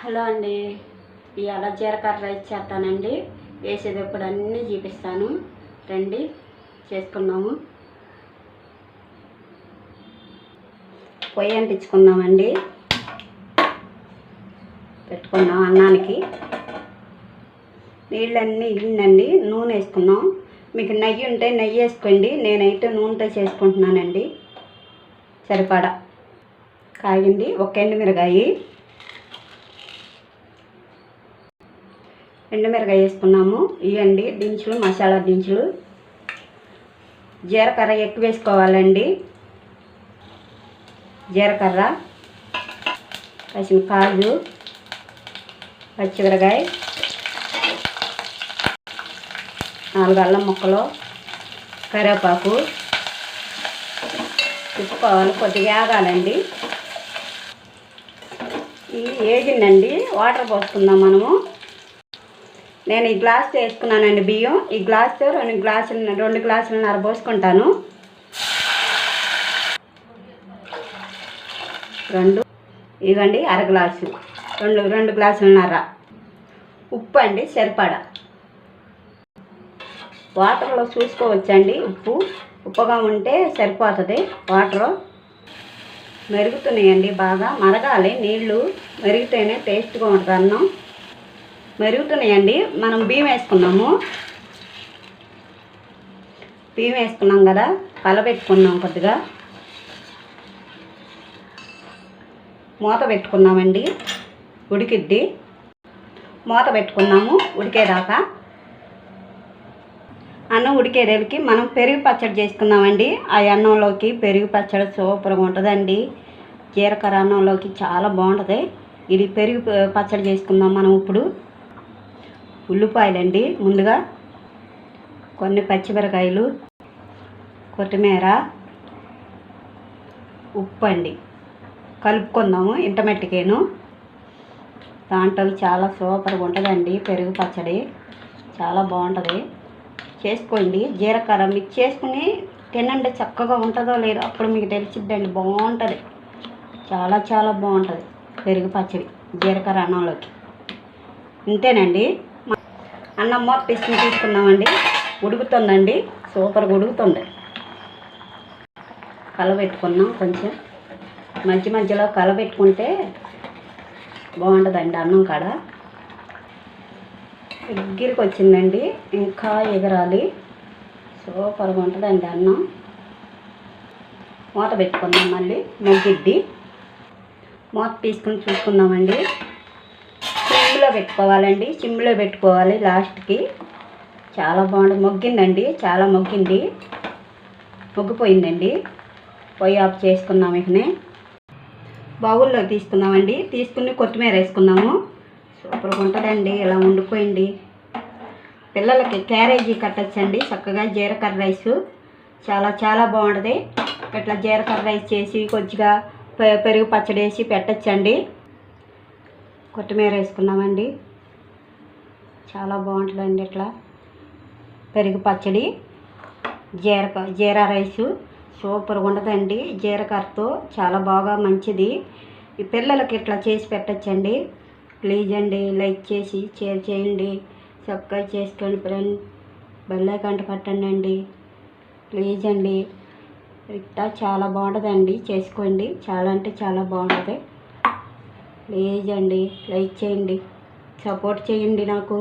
Hello అండి. ఇవాళ జీలకర్ర రైస్ చేస్తానండి వేసేటప్పుడు అన్నీ చూపిస్తాను. రండి చేసుకున్నాము పొయ్యి అంటించుకున్నామండి పెట్టుకున్నాం అన్నానికి. నీళ్ళన్నీ ఇల్లండి నూనె వేసుకున్నాం మీకు నెయ్యి ఉంటే నెయ్యి వేసుకోండి. నేనైతే నూనెతో చేసుకుంటున్నానండి. సరిపడా. కాగింది ఒక ఎండు మిరగాయి ఎండుమిరకాయ వేసుకున్నాము. ఇవ్వండి దించులు మసాలా దించులు జీలకర్ర ఎక్కువ వేసుకోవాలండి. జీలకర్ర పచ్చిన కాజు పచ్చిమిరకాయ నాలుగు అల్లం ముక్కలు కరివేపాకు. తిప్పుకోవాలి కొద్దిగా ఆగాలండి. ఇది వేగిందండి వాటర్ పోసుకుందాం మనము. నేను ఈ గ్లాస్ వేసుకున్నానండి బియ్యం. ఈ గ్లాస్తో రెండు గ్లాసులు రెండు గ్లాసులు పోసుకుంటాను. రెండు. ఇవ్వండి అర గ్లాసు. రెండు రెండు గ్లాసులున్నర ఉప్పు అండి సరిపడా. వాటర్లో చూసుకోవచ్చండి ఉప్పు. ఉప్పుగా ఉంటే సరిపోతుంది. వాటర్ మెరుగుతున్నాయండి బాగా. మరగాలి. నీళ్ళు మెరిగితేనే టేస్ట్గా ఉంటుంది అన్నం. మెరుగుతున్నాయండి. మనం బియ్యం వేసుకున్నాము. బియ్యం వేసుకున్నాం కదా కలపెట్టుకున్నాం కొద్దిగా. మూత పెట్టుకున్నామండి. ఉడికిద్ది. మూత పెట్టుకున్నాము ఉడికేదాకా. అన్నం ఉడికేదేవికి మనం పెరుగు పచ్చడి చేసుకున్నామండి ఆ అన్నంలోకి పెరుగు పచ్చడి సూపర్గా ఉంటుందండి. జీలకర్ర అన్నంలోకి చాలా బాగుంటుంది. ఇది పెరుగు పచ్చడి చేసుకుందాం మనం ఇప్పుడు. ఉల్లిపాయలండి. ముందుగా కొన్ని పచ్చిమిరకాయలు కొత్తిమీర ఉప్పు అండి కలుపుకుందాము ఇంటమెట్టికేను దాంట్లో చాలా సూపర్గా ఉంటుందండి. పెరుగు పచ్చడి చాలా బాగుంటుంది. చేసుకోండి. జీలకర్ర మీకు చేసుకుని తినండి. చక్కగా ఉంటుందో లేదో అప్పుడు మీకు తెలిసిద్దండి. బాగుంటుంది. చాలా చాలా బాగుంటుంది పెరుగు పచ్చడి జీలకర్ర అన్నంలోకి. ఇంతేనండి. అన్నమ్మ అన్నం మూత తీసుకున్నామండి. ఉడుకుతుందండి. సూపర్గా ఉడుకుతుంది. కలబెట్టుకున్నాం కొంచెం. మధ్య మధ్యలో కలబెట్టుకుంటే బాగుంటుందండి అన్నం కాడ. దగ్గరికి వచ్చిందండి. ఇంకా ఎగరాలి. సూపర్గా ఉంటుందండి అన్నం. మూత పెట్టుకుందాం మళ్ళీ. మగ్గిద్ది. మూత తీసుకుని చూసుకుందామండి. సిమ్లో పెట్టుకోవాలండి. సిమ్లో పెట్టుకోవాలి లాస్ట్కి. చాలా బాగుంది. మొగ్గిందండి. చాలా మొగ్గింది. మొగ్గిపోయిందండి. పొయ్యి ఆఫ్ చేసుకున్నాం ఇకనే. బౌల్లో తీసుకుందామండి. తీసుకుని కొత్తిమీర వేసుకుందాము. సూపర్గా ఉంటుందండి. ఇలా వండుకోండి పిల్లలకి క్యారేజీ కట్టచ్చండి. చక్కగా జీలకర్ర రైస్. చాలా చాలా బాగుంటుంది. ఇట్లా జీలకర్ర రైస్ చేసి కొద్దిగా పె- పెరుగు పచ్చడి వేసి పెట్టచ్చండి. కొత్తిమీర వేసుకున్నామండి. చాలా బాగుంటుందండి ఇట్లా. పెరుగు పచ్చడి జీర జీరా రైసు సూపర్గా ఉండదండి. జీరకర్రతో చాలా బాగా మంచిది. ఈ పిల్లలకి ఇట్లా చేసి పెట్టచ్చండి. ప్లీజ్ అండి లైక్ చేసి షేర్ చేయండి. సబ్స్క్రైబ్ చేసుకోండి ఫ్రెండ్. బెల్ కంట కట్టండి అండి. ప్లీజ్ అండి. ఇట్లా చాలా బాగుంటుందండి. చేసుకోండి. చాలా అంటే చాలా బాగుంటుంది. ప్లీజ్ అండి లైక్ చేయండి. సపోర్ట్ చేయండి నాకు.